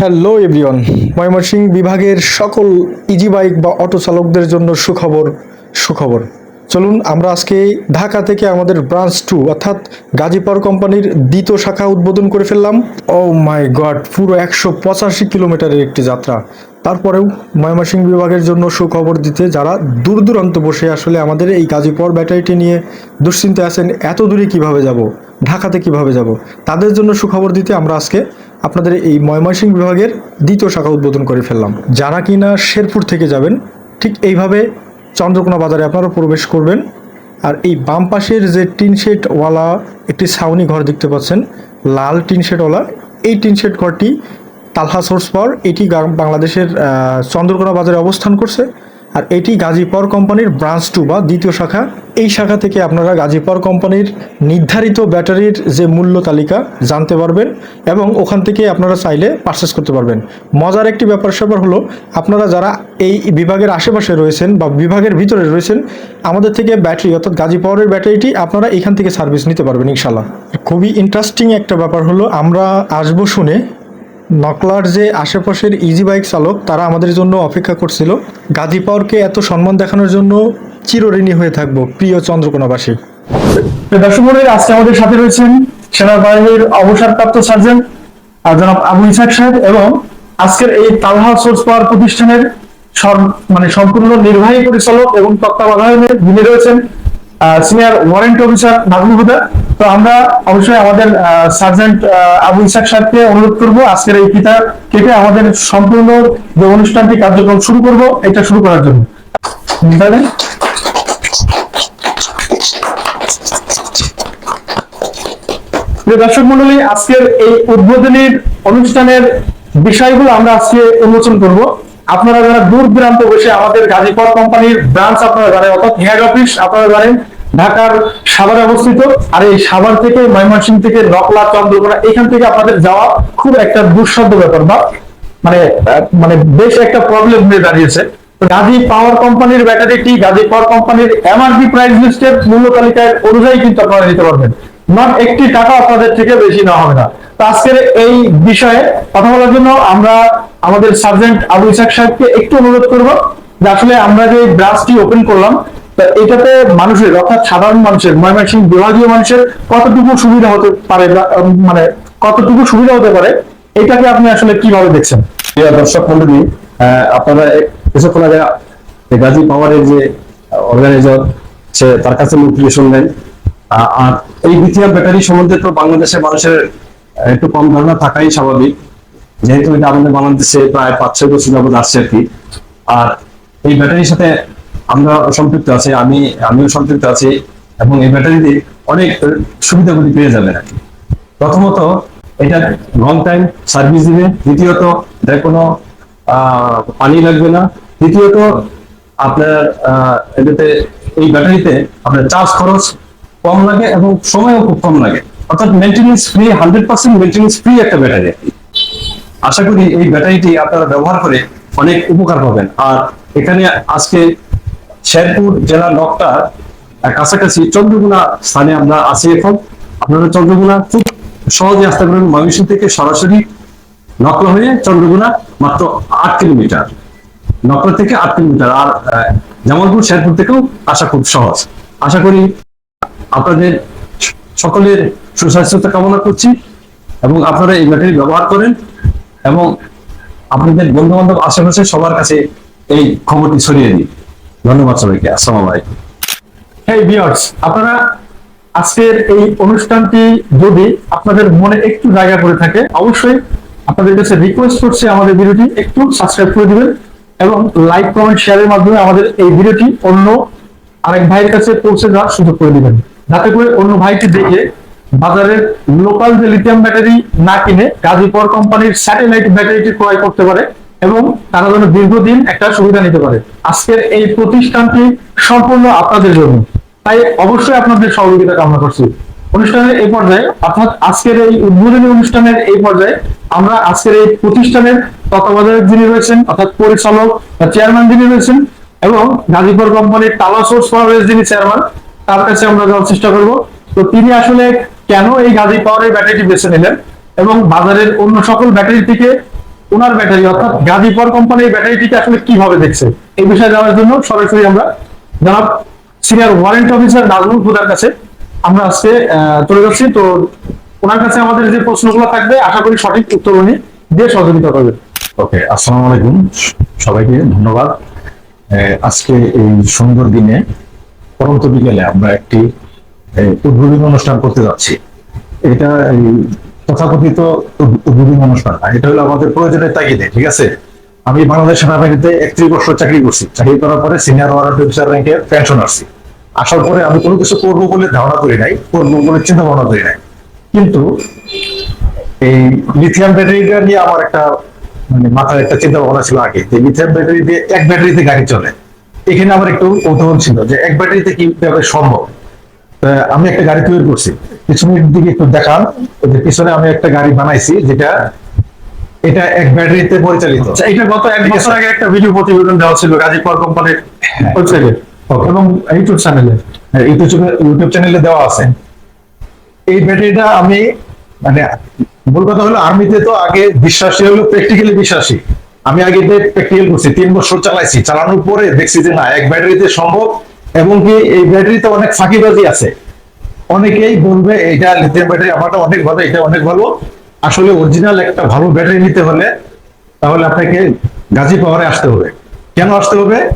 Hello everyone Mymensingh বিভাগের সকল easy bike বা অটো চালকদের জন্য সুখবর সুখবর। চলুন, আমরা আজকে ঢাকা থেকে আমাদের ব্রাঞ্চ টু, অর্থাৎ গাজীপুর কোম্পানির দ্বিতীয় শাখা উদ্বোধন করে ফেললাম। ও মাই গড, পুরো একশো পঁচাশি কিলোমিটারের একটি যাত্রা। তারপরেও ময়মনসিংহ বিভাগের জন্য সুখবর দিতে যারা দূর দূরান্ত বসে আসলে আমাদের এই গাজীপুর ব্যাটারিটি নিয়ে দুশ্চিন্তায় আছেন, এত দূরে কীভাবে যাব? ঢাকাতে কীভাবে যাব? তাদের জন্য সুখবর দিতে আমরা আজকে আপনাদের এই ময়মনসিংহ বিভাগের দ্বিতীয় শাখা উদ্বোধন করে ফেললাম। যারা কিনা শেরপুর থেকে যাবেন, ঠিক এইভাবে চন্দ্রকোনা বাজারে আপনারা প্রবেশ করবেন। আর এই বাম পাশের যে টিন শেডওয়ালা একটি ছাউনি ঘর দেখতে পাচ্ছেন, লাল টিন শেডওয়ালা এই টিন শেড ঘরটি তালহা সোর্স পাওয়ার, এটি বাংলাদেশের চন্দ্রকোনা বাজারে অবস্থান করছে। আর এটি গাজীপুর কোম্পানির ব্রাঞ্চ টু বা দ্বিতীয় শাখা। এই শাখা থেকে আপনারা গাজীপুর কোম্পানির নির্ধারিত ব্যাটারির যে মূল্য তালিকা জানতে পারবেন এবং ওখান থেকে আপনারা চাইলে পারচেস করতে পারবেন। মজার একটি ব্যাপার স্যাপার হলো, আপনারা যারা এই বিভাগের আশেপাশে রয়েছেন বা বিভাগের ভিতরে রয়েছেন, আমাদের থেকে ব্যাটারি অর্থাৎ গাজী ব্যাটারিটি আপনারা এখান থেকে সার্ভিস নিতে পারবেন ইনশাল্লাহ খুবই ইন্টারেস্টিং একটা ব্যাপার হলো, আমরা আসব শুনে নকলার যে আশেপাশের ইজি বাইক চালক, তারা আমাদের জন্য অপেক্ষা করছিল, গাজী পাওয়ারকে এত সম্মান দেখানোর জন্য চিরঋণী হয়ে থাকব, প্রিয় চন্দ্রকোনাবাসী দর্শক আজকে আমাদের সাথে রয়েছেন সেনাবাহিনীর অবসরপ্রাপ্ত সার্জেন্ট জনাব আবু ইসাক সাহেব এবং আজকের এই তালহা সোর্স পাওয়ার প্রতিষ্ঠানের মানে সম্পূর্ণ নির্বাহী পরিচালক এবং তত্ত্বাবধানে যিনি রয়েছেন senior warrant officer Nazmul Huda. তো আমরা অবশ্যই আমাদের সার্জেন্ট আবু ইসাক সাহেবকে অনুরোধ করব, আজকের এই পিতা কেটে আমাদের সম্পূর্ণ যে অনুষ্ঠানটি কার্যক্রম শুরু করব, এটা শুরু করার জন্য। দর্শক মন্ডলী, আজকের এই উদ্বোধনীর অনুষ্ঠানের বিষয়গুলো আমরা আজকে উন্মোচন করব। আপনারা যারা দূর দূরান্ত বসে আমাদের গাজীপুর কোম্পানির ব্রাঞ্চ আপনারা জানেন, অর্থাৎ হেড অফিস আপনারা জানেন ঢাকার সাভারে অবস্থিত। আর এই সাভার থেকে ময়মনসিংহ থেকে নকলা চন্দ্রকোনা, এখান থেকে আপনাদের যাওয়া খুব একটা দুঃসাধ্য ব্যাপার বা মানে মানে বেশ একটা প্রবলেম হয়ে দাঁড়িয়েছে। গাজী পাওয়ার কোম্পানির ব্যাটারিটি গাজী পাওয়ার কোম্পানির এমআরপি প্রাইস লিস্টের মূল্য তালিকায় অনুযায়ী কিন্তু আপনারা নিতে পারবেন। নট একটি টাকা আপনাদের থেকে বেশি নেওয়া হবে না। তো আজকের এই বিষয়ে কথা বলার জন্য আমরা আমাদের সার্জেন্ট আবু ইসাক সাহেবকে একটু অনুরোধ করব আসলে আমরা যে ব্রাঞ্চটি ওপেন করলাম এটাতে মানুষের অর্থাৎ সাধারণ মানুষের ময়মনসিংহ বিভাগীয় মানুষের কতটুকু সুবিধা হতে পারে মানে কতটুকু সুবিধা হতে পারে এটাকে আপনি আসলে কীভাবে দেখছেন? দর্শক মন্ডলী আপনারা কিছুক্ষণ আগে গাজী পাওয়ারের যে অর্গানাইজার সে তার কাছে শুনলেন। আহ, আর এই লিথিয়াম ব্যাটারি সম্বন্ধে তো বাংলাদেশের মানুষের একটু কম ধারণা থাকাই স্বাভাবিক। যেহেতু এটা আমাদের বাংলাদেশে প্রায় পাঁচ ছয় বছর যাবত আসছে আর কি। আর এই ব্যাটারির সাথে আমরা সম্পৃক্ত আছি, আমি, আমিও সম্পৃক্ত আছি, এবং এই ব্যাটারিতে অনেক সুবিধাগুলি পেয়ে যাবেন আর প্রথমত, এটা লং টাইম সার্ভিস দিবে। দ্বিতীয়ত, এটা কোনো পানি লাগবে না। দ্বিতীয়ত আপনার এটাতে, এই ব্যাটারিতে আপনার চার্জ খরচ কম লাগে এবং সময়ও খুব কম লাগে। অর্থাৎ maintenance free hundred percent maintenance free একটা ব্যাটারি। আশা করি এই ব্যাটারিটি আপনারা ব্যবহার করে অনেক উপকার পাবেন। আর এখানে আজকে শেরপুর জেলা নকটার কাছাকাছি চন্দ্রগুনা স্থানে আমরা আছি এখন। আপনারা চন্দ্রগুনা খুব সহজে আসতে পারেন ময়মনসিংহ থেকে সরাসরি নকলা হয়ে চন্দ্রগুনা মাত্র আট কিলোমিটার। নকলা থেকে আট কিলোমিটার। আর জামালপুর, শেরপুর থেকেও আসা খুব সহজ। আশা করি আপনাদের সকলের সুস্বাস্থ্যতা কামনা করছি এবং আপনারা এই ব্যাটারি ব্যবহার করেন এবং আপনাদের বন্ধু বান্ধব আশেপাশে সবার কাছে এই খবরটি ছড়িয়ে দিন। ধন্যবাদ সবাইকে, আসসালামু আপনারা আজকের এই অনুষ্ঠানটি যদি আপনাদের মনে একটু জায়গা করে থাকে, অবশ্যই আপনাদের কাছে রিকোয়েস্ট করছি আমাদের ভিডিওটি একটু সাবস্ক্রাইব করে দিবেন এবং লাইক কমেন্ট শেয়ারের মাধ্যমে আমাদের এই ভিডিওটি অন্য আরেক ভাইয়ের কাছে পৌঁছে যাওয়ার সুযোগ করে দিবেন। যাতে করে অন্য ভাইটি দেখে বাজারের লোকাল যে লিথিয়াম ব্যাটারি না কিনে গাজীপুর কোম্পানির স্যাটেলাইট ব্যাটারিটি ক্রয় করতে পারে। এবং তারা যেন দীর্ঘদিন একটা সুবিধা নিতে পারে। আজকের এই প্রতিষ্ঠানটি সম্পূর্ণ আপনাদের জন্য। তাই অবশ্যই আপনাদের সহযোগিতা কামনা করছি। অনুষ্ঠানের এই পর্যায়ে, অর্থাৎ আজকের এই উদ্বোধনী অনুষ্ঠানের এই পর্যায়ে আমরা আজকের এই প্রতিষ্ঠানের তত্ত্বাবধায়ক যিনি রয়েছেন, অর্থাৎ পরিচালক বা চেয়ারম্যান যিনি রয়েছেন, এবং গাজীপুর কোম্পানির টালা সোর্স পাওয়ারের যিনি চেয়ারম্যান, তার কাছে আমরা যাওয়ার চেষ্টা করব। তো তিনি আসলে কেন এই গাজী পাওয়ারের ব্যাটারিটি বেছে নিলেন এবং বাজারের অন্য সকল ব্যাটারি থেকে ওনার ব্যাটারি অর্থাৎ গাজীপুর কোম্পানির ব্যাটারিটিকে আসলে কীভাবে দেখছে? এই বিষয়ে জানার জন্য সরাসরি আমরা জনাব সিনিয়র ওয়ারেন্ট অফিসার নাজমুল হুদার কাছে আমরা আজকে চলে যাচ্ছি। তো ওনার কাছে আমাদের যে প্রশ্নগুলো থাকবে, আশা করি সঠিক উত্তর উনি দিয়ে সহযোগিতা করবেন। ওকে, আসসালামু আলাইকুম। সবাইকে ধন্যবাদ। আজকে এই সুন্দর দিনে পরন্ত বিকেলে আমরা একটি উদ্বোধনী অনুষ্ঠান করতে যাচ্ছি। এটা তথাকথিত উদ- উদ্বোধনী অনুষ্ঠান না। এটা হলো আমাদের প্রয়োজনের তাগিদে, ঠিক আছে? আমি বাংলাদেশ সেনাবাহিনীতে একত্রিশ বছর চাকরি করছি। চাকরি করার পরে সিনিয়র ওয়ারেন্ট অফিসার র্যাঙ্কে পেনশন আসছি। আসার পরে আমি কোনো কিছু করব বলে ধারণা করি নাই, করব বলে চিন্তা ভাবনা করি নাই। কিন্তু এই লিথিয়াম ব্যাটারিটা নিয়ে আমার একটা মানে মাথায় একটা চিন্তা ভাবনা ছিল আগে, যে লিথিয়াম ব্যাটারি দিয়ে এক ব্যাটারিতে গাড়ি চলে। এখানে আমার একটু কৌতূহল ছিল যে এক ব্যাটারিতে কীভাবে সম্ভব? আমি একটা গাড়ি তৈরি করছি। পিছনের দিকে একটু দেখান। যে পিছনে আমি একটা গাড়ি বানাইছি যেটা এটা এক ব্যাটারিতে পরিচালিত। আচ্ছা এটা গত এক বছর আগে একটা ভিডিও প্রতিবেদন দেওয়া ছিল গাজীপুর কোম্পানির ওয়েবসাইটে। এবং ইউটিউব চ্যানেলে ইউটিউব ইউটিউব চ্যানেলে দেওয়া আছে। এই ব্যাটারিটা আমি মানে মূল কথা হলো আর্মিতে তো আগে বিশ্বাসী হলো প্র্যাকটিক্যালি বিশ্বাসী। আমি আগে প্র্যাকটিক্যাল করছি তিন বছর চালাইছি। চালানোর পরে দেখছি যে না এক ব্যাটারিতে সম্ভব এবং কি এই ব্যাটারিতে অনেক ফাঁকিবাজি আছে। অনেকেই বলবে, এটা লিথিয়াম ব্যাটারি আমারটা অনেক ভালো, এটা অনেক ভালো। আসলে অরিজিনাল একটা ভালো ব্যাটারি নিতে হলে তাহলে আপনাকে গাজী পাওয়ারে আসতে হবে। কেন আসতে হবে?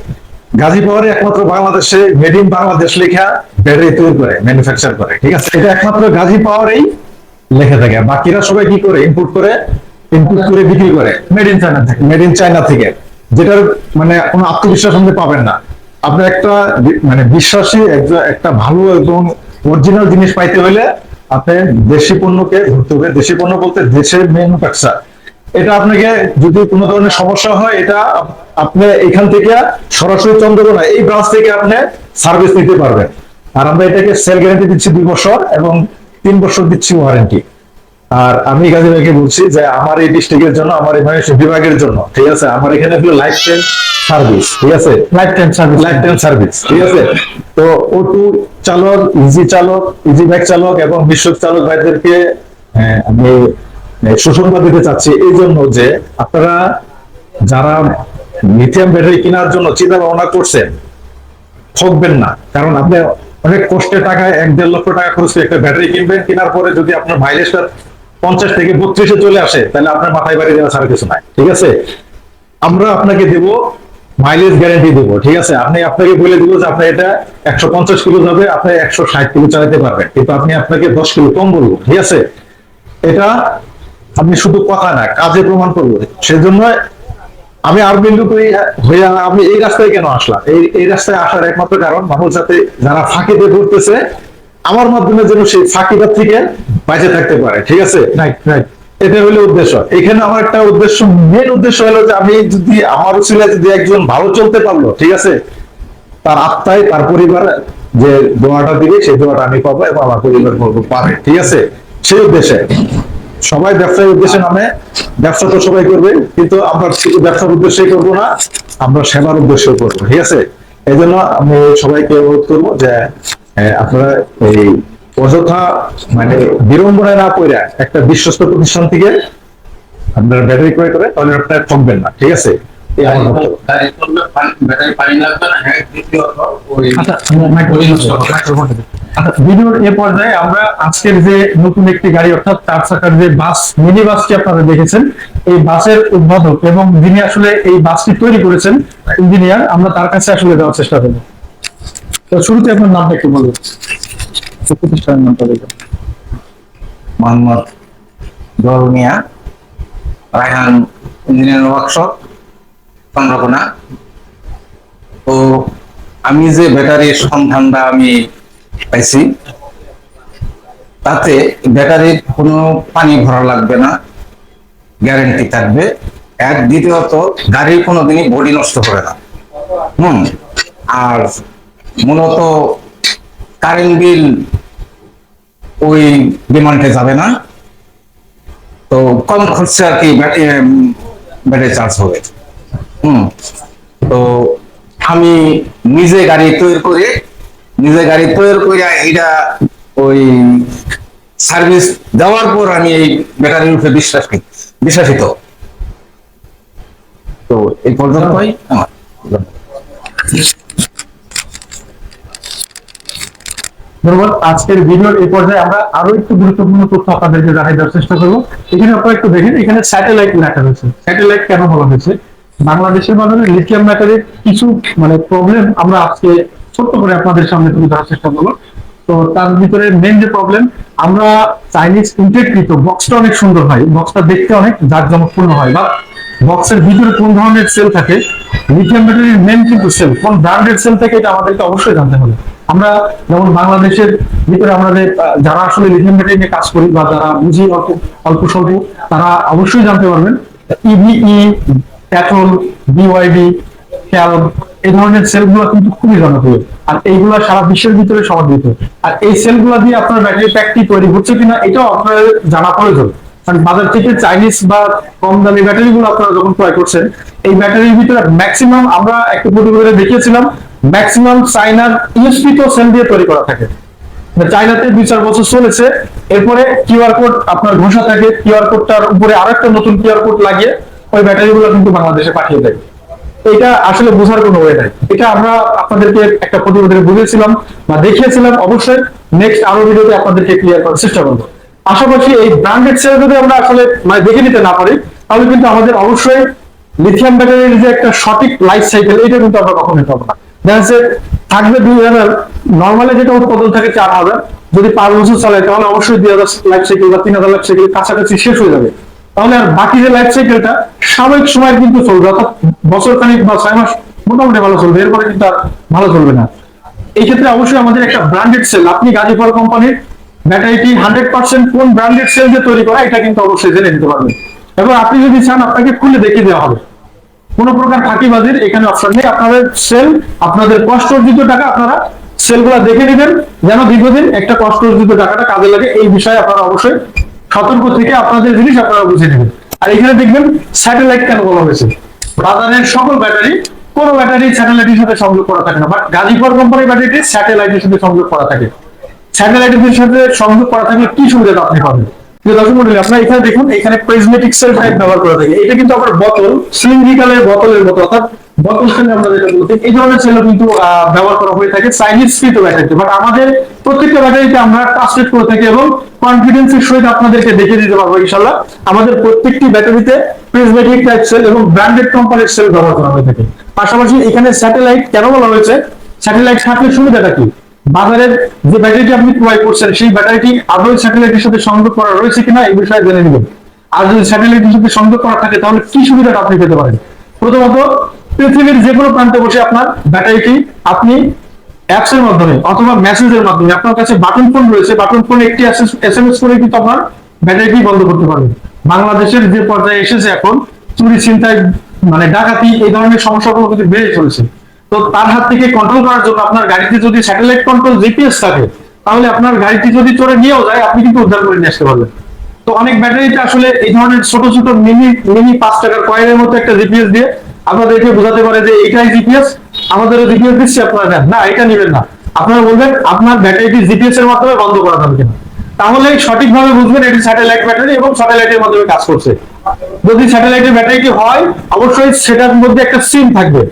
গাজী পাওয়ারে একমাত্র বাংলাদেশে মেড ইন বাংলাদেশ লেখা ব্যাটারি তৈরি করে ম্যানুফ্যাকচার করে, ঠিক আছে? এটা একমাত্র গাজী পাওয়ারেই লেখা থাকে। বাকিরা সবাই কি করে? ইনপুট করে ইনপুট করে বিক্রি করে। মেড ইন চায়না থেকে মেড ইন চায়না থেকে। যেটার মানে কোনো আত্মবিশ্বাস আপনি পাবেন না। আপনি একটা মানে বিশ্বাসী একজন- একটা ভালো এবং অরিজিনাল জিনিস পাইতে হলে আপনি দেশি পণ্যকে ধরতে হবে। দেশি পণ্য বলতে দেশের ম্যানুফ্যাকচার এটা আপনাকে যদি কোনো ধরনের সমস্যা হয়, এটা আপনি এখান থেকে সরাসরি চন্দ্রকোনা এই ব্রাঞ্চ থেকে আপনি সার্ভিস নিতে পারবেন। আর আমরা এটাকে সেল গ্যারান্টি দিচ্ছি দুই বছর এবং তিন বছর দিচ্ছি ওয়ারেন্টি আর আমি গাজী ভাইকে বলছি যে আমার এই ডিস্ট্রিক্টের জন্য আমার এই মহেশ বিভাগের জন্য ঠিক আছে? আমার এখানে হলো লাইফ টাইম সার্ভিস ঠিক আছে? Life time service life time service ঠিক আছে? তো ওটু চালক ইজি চালক ইজি ব্যাগ চালক এবং বিশ্বক চালক ভাইদেরকে হ্যাঁ, আমি সুসংবাদ দিতে চাচ্ছি এই জন্য যে আপনারা যারা লিথিয়াম ব্যাটারি কেনার জন্য চিন্তা ভাবনা করছেন ঠকবেন না। কারণ আপনি অনেক কষ্টের টাকায় এক দেড় লক্ষ টাকা খরচ করে একটা ব্যাটারি কিনবেন কেনার পরে যদি আপনার মাইলেজটা পঞ্চাশ থেকে বত্রিশে চলে আসে, তাহলে আপনার মাথায় বাড়ি দেওয়া ছাড়া কিছু নাই। ঠিক আছে? আমরা আপনাকে দেব মাইলেজ গ্যারান্টি দেব, ঠিক আছে? আপনি আপনাকে বলে দিব যে আপনি এটা একশো পঞ্চাশ কিলো যাবে আপনি একশো ষাট কিলো চালাতে পারবেন। কিন্তু আপনি আপনাকে দশ কিলো কম বলব, ঠিক আছে? এটা আপনি শুধু কথা না, কাজে প্রমাণ করব। সেজন্য আমি আর্মি লোক হইয়া আমি এই রাস্তায় কেন আসলাম? এই এই রাস্তায় আসার একমাত্র কারণ মানুষ যাতে যারা ফাঁকিতে ঘুরতেছে আমার মাধ্যমে যেন সেই ফাঁকিটা থেকে বাঁচে থাকতে পারে ঠিক আছে? রাইট রাইট এটা হলো উদ্দেশ্য। এখানে আমার একটা উদ্দেশ্য মেন উদ্দেশ্য হলো যে আমি যদি আমার উচিলায় যদি একজন ভালো চলতে পারল ঠিক আছে? তার আত্মায় তার পরিবার যে দোয়াটা দিবে সেই দোয়াটা আমি পাবো এবং আমার পরিবার পাবো পাবে ঠিক আছে? সেই উদ্দেশ্যে। সবাই ব্যবসায়ী উদ্দেশ্যে নামে ব্যবসা তো সবাই করবে কিন্তু আমরা ব্যবসার উদ্দেশ্যেই করব না আমরা সেবার উদ্দেশ্যে করব ঠিক আছে? এই জন্য আমি সবাইকে অনুরোধ করব যে আপনারা এই অযথা মানে বিড়ম্বনায় না পড়ে একটা বিশ্বস্ত প্রতিষ্ঠান থেকে আপনারা ব্যাটারি ক্রয় করে তাহলে আপনারা ঠকবেন না ঠিক আছে আচ্ছা। আচ্ছা ভিডিওর এ পর্যায়ে আমরা আজকের যে নতুন একটি গাড়ি অর্থাৎ চার চাকার যে বাস মিনি বাসটি আপনারা দেখেছেন এই বাসের উদ্বোধক এবং যিনি আসলে এই বাসটি তৈরি করেছেন ইঞ্জিনিয়ার আমরা তার কাছে আসলে দেওয়ার চেষ্টা করব শুরুতে আপনার নামটা একটু বলবেন প্রতিষ্ঠানের নামটা বলবেন মোহাম্মদ গরমিয়া রায়হান ইঞ্জিনিয়ার ওয়ার্কশপ, চন্দ্রকোনা। তো আমি যে ব্যাটারির সন্ধানটা আমি পাইছি, তাতে ব্যাটারির কোনো পানি ভরা লাগবে না, গ্যারেন্টি থাকবে। এক, দ্বিতীয়ত, গাড়ির কোনোদিনই বডি নষ্ট হবে না। হুম, আর মূলত কারেন্ট বিল ওই ডিমান্ডে যাবে না। তো কম খরচে আর কি ব্যাটারি চার্জ হবে। হুম। তো আমি নিজে গাড়ি তৈরি করে নিজে গাড়ি তৈরি করে এটা ওই সার্ভিস দেওয়ার পর আমি এই ব্যাটারির উপরে বিশ্বাস বিশ্বাসিত তো। এই পর্যন্তই। আমার ধন্যবাদ। আজকের ভিডিওর এই পর্যায়ে আমরা আরও একটু গুরুত্বপূর্ণ তথ্য আপনাদেরকে দেওয়ার চেষ্টা করব। এখানে আপনারা একটু দেখেন, এখানে স্যাটেলাইট স্যাটেলাইট কেন বলা হয়েছে? বাংলাদেশের বাজারে লিথিয়াম ব্যাটারির কিছু মানে প্রবলেম আমরা আজকে ছোট্ট করে আপনাদের সামনে তুলে ধরার চেষ্টা করব। তো তার ভিতরে মেন যে প্রবলেম আমরা চাইনিজ ইন্টেকৃত বক্সটা অনেক সুন্দর হয়। বক্সটা দেখতে অনেক জাঁকজমকপূর্ণ হয় বা বক্সের ভিতরে কোন ধরনের সেল থাকে? লিথিয়াম ব্যাটারির মেন কিন্তু সেল কোন ব্র্যান্ডের সেল থাকে, এটা আমাদেরকে অবশ্যই জানতে হবে। আমরা যেমন বাংলাদেশের ভিতরে আমাদের যারা আসলে লিথিয়াম নিয়ে কাজ করি বা যারা বুঝি অল্প অল্প স্বল্প, তারা অবশ্যই জানতে পারবেন ইভিই প্যাট্রোল বিওয়াইডি ক্যাল এই ধরনের সেলগুলো কিন্তু খুবই জনপ্রিয়। আর এইগুলো সারা বিশ্বের ভিতরে সমন্বিত আর এই সেলগুলো দিয়ে আপনার ব্যাটারি প্যাকটি তৈরি হচ্ছে কিনা, এটাও আপনার জানা প্রয়োজন। কারণ বাজার থেকে চাইনিজ বা কম দামি ব্যাটারি গুলো আপনারা যখন ক্রয় করছেন, এই ব্যাটারির ভিতরে ম্যাক্সিমাম আমরা একটা প্রতিবেদনে দেখিয়েছিলাম ম্যাক্সিমাম চাইনার ইউএসপি তো সেল দিয়ে তৈরি করা থাকে। মানে চাইনাতে দুই চার বছর চলেছে। এরপরে কিউআর কোড আপনার ঘোষা থাকে। কিউআর কোডটার উপরে আরেকটা নতুন কিউআর কোড লাগিয়ে ওই ব্যাটারিগুলো কিন্তু বাংলাদেশে পাঠিয়ে দেয়। এটা আসলে বোঝার কোনো ওয়ে নাই। এটা আমরা আপনাদেরকে একটা প্রতিবেদনে বুঝিয়েছিলাম বা দেখিয়েছিলাম অবশ্যই। নেক্সট আরও ভিডিওতে আপনাদেরকে ক্লিয়ার করার চেষ্টা করব। পাশাপাশি এই ব্র্যান্ডেড সেল যদি আমরা আসলে মানে দেখে নিতে না পারি, তাহলে কিন্তু আমাদের অবশ্যই লিথিয়াম ব্যাটারির যে একটা সঠিক লাইফ সাইকেল এটা কিন্তু আমরা কখনোই পাবো না। দেখা থাকবে দুই হাজার। নর্মালি যেটা উৎপাদন থাকে চার হাজার। যদি পাঁচ বছর চালায় তাহলে অবশ্যই দুই হাজার লাইফ সাইকেল বা তিন হাজার লাইফ সাইকেল কাছাকাছি শেষ হয়ে যাবে। তাহলে আর বাকি যে লাইফ সাইকেলটা সাময়িক সময় কিন্তু চলবে, অর্থাৎ বছর খানিক বা ছয় মাস মোটামুটি ভালো চলবে, এরপরে কিন্তু আর ভালো চলবে না। এই ক্ষেত্রে অবশ্যই আমাদের একটা ব্র্যান্ডেড সেল আপনি গাজীপুর কোম্পানির ব্যাটারিটি হান্ড্রেড পার্সেন্ট কোন ব্র্যান্ডেড সেল তৈরি করা, এটা কিন্তু অবশ্যই জেনে নিতে পারবেন। এবং আপনি যদি চান, আপনাকে খুলে দেখিয়ে দেওয়া হবে। কোন প্রকার ফাঁকিবাজির এখানে অপশন নেই। আপনাদের সেল আপনাদের কষ্ট অর্জিত টাকা আপনারা সেলগুলো দেখে নেবেন যেন দীর্ঘদিন একটা কষ্ট অর্জিত টাকাটা কাজে লাগে। এই বিষয়ে আপনারা অবশ্যই সতর্ক থেকে আপনাদের জিনিস আপনারা বুঝে নেবেন। আর এখানে দেখবেন স্যাটেলাইট কেন বলা হয়েছে? বাজারের সকল ব্যাটারি, কোন ব্যাটারি স্যাটেলাইটের সাথে সংযোগ করা থাকে না। বাট গাজীপুর কোম্পানির ব্যাটারিটি স্যাটেলাইটের সাথে সংযোগ করা থাকে। স্যাটেলাইটের সাথে সংযোগ করা থাকলে কি সুবিধা আপনি পাবেন? প্রিয় দর্শক মন্ডলী, আপনারা এখানে দেখুন, এখানে সেল টাইপ ব্যবহার করা থাকে। এটা কিন্তু বোতল সিলিন্ড্রিকালের বোতলের মতো, অর্থাৎ বোতল সেল আমরা যেটা বলতে এই ধরনের কিন্তু ব্যবহার করা হয়ে থাকে চাইনিজ ব্যাটারিতে বাট আমাদের প্রত্যেকটা ব্যাটারিতে আমরা ট্রান্সলেট করে থাকি এবং কনফিডেন্সের সহিত আপনাদেরকে দেখে দিতে পারব ইনশাল্লাহ আমাদের প্রত্যেকটি ব্যাটারিতে প্রিজমেটিক টাইপ সেল এবং ব্র্যান্ডেড কোম্পানির সেল ব্যবহার করা হয়ে থাকে। পাশাপাশি এখানে স্যাটেলাইট কেন বলা হয়েছে? স্যাটেলাইট থাকলে সুবিধাটা কি? বাজারের যে ব্যাটারিটি আপনি ক্রয় করছেন, সেই ব্যাটারিটি আদৌ স্যাটেলাইটের সাথে সংযোগ করা রয়েছে কিনা এই বিষয়ে জেনে নেবেন। আর যদি স্যাটেলাইটের সাথে সংযোগ করা থাকে, তাহলে কি সুবিধাটা আপনি পেতে পারেন? প্রথমত, পৃথিবীর যে কোনো প্রান্তে বসে আপনার ব্যাটারিটি আপনি অ্যাপস এর মাধ্যমে অথবা মেসেজের মাধ্যমে, আপনার কাছে বাটন ফোন রয়েছে বাটন ফোনে একটি এস এম এস করে কিন্তু আপনার ব্যাটারিটি বন্ধ করতে পারবেন। বাংলাদেশের যে পর্যায়ে এসেছে এখন, চুরি, ছিনতাই মানে ডাকাতি, এই ধরনের সমস্যাগুলো কিন্তু বেড়ে চলেছে। তো তার হাত থেকে কন্ট্রোল করার জন্য আপনার গাড়িতে যদি স্যাটেলাইট কন্ট্রোল জিপিএস থাকে, তাহলে আপনার গাড়িটি যদি চড়ে নিয়েও যায়, আপনি কিন্তু উদ্ধার করে নিয়ে আসতে পারবেন। তো অনেক ব্যাটারিতে আসলে এই ধরনের ছোট ছোট মিনি মিনি পাঁচ টাকার কয়েনের মতো একটা জিপিএস দিয়ে আপনাদেরকে বোঝাতে পারে যে এটাই জিপিএস আমাদেরও জিপিএস দিচ্ছি, আপনারা নেন। না, এটা নেবেন না। আপনারা বলবেন, আপনার ব্যাটারিটি জিপিএস এর মাধ্যমে বন্ধ করা যাবে কিনা? তাহলে সঠিকভাবে বুঝবেন এটি স্যাটেলাইট ব্যাটারি এবং স্যাটেলাইটের মাধ্যমে কাজ করছে। যদি স্যাটেলাইটের ব্যাটারিটি হয়, অবশ্যই সেটার মধ্যে একটা সিম থাকবে।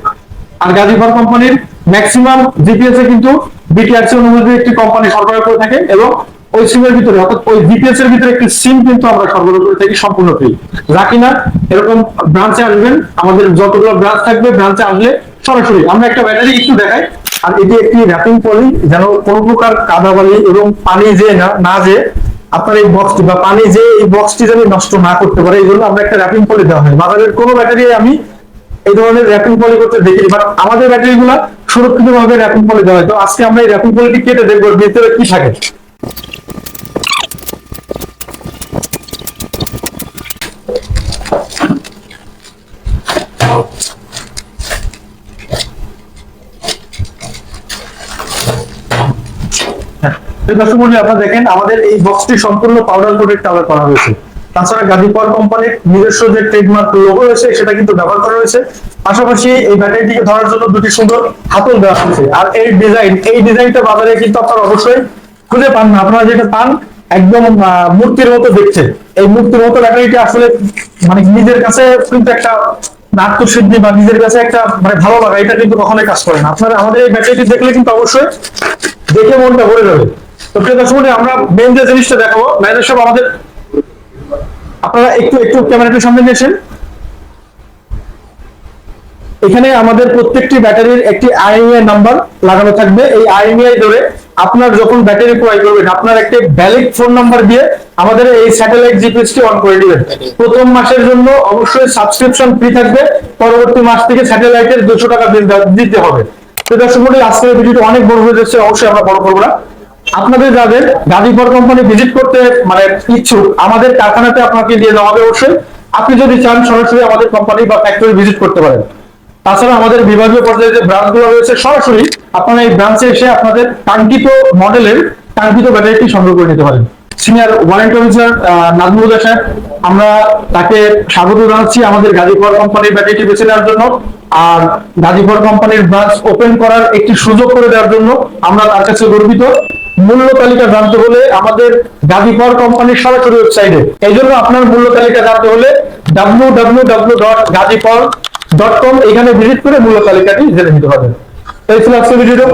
আর গাজীপুর কোম্পানির ম্যাক্সিমাম জিপিএস এ কিন্তু বিটিআরসি অনুমোদিত একটি কোম্পানি সরবরাহ করে থাকে এবং ওই সিমের ভিতরে, অর্থাৎ ওই জিপিএস এর ভিতরে একটি সিম কিন্তু আমরা সরবরাহ করে থাকি সম্পূর্ণ ফ্রি যা কিনা এরকম ব্রাঞ্চে আসবেন, আমাদের যতগুলো ব্রাঞ্চ থাকবে ব্রাঞ্চে আসলে সরাসরি আমরা একটা ব্যাটারি একটু দেখাই। আর এটি একটি র্যাপিং পলি যেন কোনো প্রকার কাদাবালি এবং পানি যে না না যে আপনার এই বক্সটি বা পানি যে এই বক্সটি যেন নষ্ট না করতে পারে, এই জন্য আমরা একটা র্যাপিং পলি দেওয়া হয়। বাজারের কোনো ব্যাটারি আমি এই ধরনের র্যাপিং পলি করতে দেখিনি বাট আমাদের ব্যাটারি গুলা সুরক্ষিত ভাবে র্যাপিং পলি দেওয়া হয়। তো আজকে আমরা এই র্যাপিং পলিটি কেটে দেখব ভিতরে কি থাকে। তো দর্শক আপনারা দেখেন, আমাদের এই বক্সটি সম্পূর্ণ পাউডার কোটেড কালার করা হয়েছে। তাছাড়া গাজীপুর কোম্পানির নিজস্ব যে ট্রেডমার্ক লোগো রয়েছে, সেটা কিন্তু ব্যবহার করা হয়েছে। পাশাপাশি এই ব্যাটারিটিকে ধরার জন্য দুটি সুন্দর হাতল দেওয়া হয়েছে। আর এই ডিজাইন এই ডিজাইনটা বাজারে কিন্তু আপনারা অবশ্যই খুঁজে পান না। আপনারা যেটা পান, একদম মূর্তির মতো দেখছে এই মূর্তির মতো ব্যাটারিটা আসলে মানে নিজের কাছে কিন্তু একটা আত্মসিদ্ধি বা নিজের কাছে একটা মানে ভালো লাগা, এটা কিন্তু কখনোই কাজ করে না। আপনারা আমাদের এই ব্যাটারিটি দেখলে কিন্তু অবশ্যই দেখে মনটা ভরে যাবে। তো প্রিয় দর্শক আমরা মেন যে জিনিসটা দেখাবো ম্যানেজার সব আমাদের আপনারা একটু একটু ক্যামেরাটির সামনে নিয়ে এসেন এখানে আমাদের প্রত্যেকটি ব্যাটারির একটি আইএমআই নাম্বার লাগানো থাকবে। এই আইএমআই ধরে আপনার যখন ব্যাটারি ক্রয় করবেন, আপনার একটি ভ্যালিড ফোন নাম্বার দিয়ে আমাদের এই স্যাটেলাইট জিপিএসটি অন করে দিবেন। প্রথম মাসের জন্য অবশ্যই সাবস্ক্রিপশন ফ্রি থাকবে। পরবর্তী মাস থেকে স্যাটেলাইটের দুশো টাকা দিতে হবে। তো দর্শক আজকের ভিডিওটি অনেক বড় হয়ে যাচ্ছে। অবশ্যই আমরা বড় করব না। আপনাদের যাদের গাজীপুর কোম্পানি ভিজিট করতে মানে ইচ্ছুক, আমাদের কারখানাতে আপনাকে নিয়ে যাওয়া হবে অবশ্যই। আপনি যদি চান, সরাসরি আমাদের কোম্পানি বা ফ্যাক্টরি ভিজিট করতে পারেন। তাছাড়া আমাদের বিভাগীয় পর্যায়ে যে ব্রাঞ্চগুলো রয়েছে, সরাসরি আপনারা এই ব্রাঞ্চে এসে আপনাদের কাঙ্ক্ষিত মডেলের কাঙ্ক্ষিত ব্যাটারিটি সংগ্রহ করে নিতে পারেন। সিনিয়র ওয়ারেন্টি অফিসার নাজমুল সাহেব, আমরা তাকে স্বাগত জানাচ্ছি আমাদের গাজীপুর কোম্পানির ব্যাটারিটি বেছে নেওয়ার জন্য। আর গাজীপুর কোম্পানির ব্রাঞ্চ ওপেন করার একটি সুযোগ করে দেওয়ার জন্য আমরা তার কাছে গর্বিত। মূল্য তালিকা জানতে হলে আমাদের গাজীপুর কোম্পানির সরাসরি ওয়েবসাইটে এই জন্য আপনার মূল্য তালিকা জানতে হলে W W W dot Gazipur dot com এখানে ভিজিট করে মূল্য তালিকাটি জেনে নিতে পারবেন। এই ছিল আজকের ভিডিও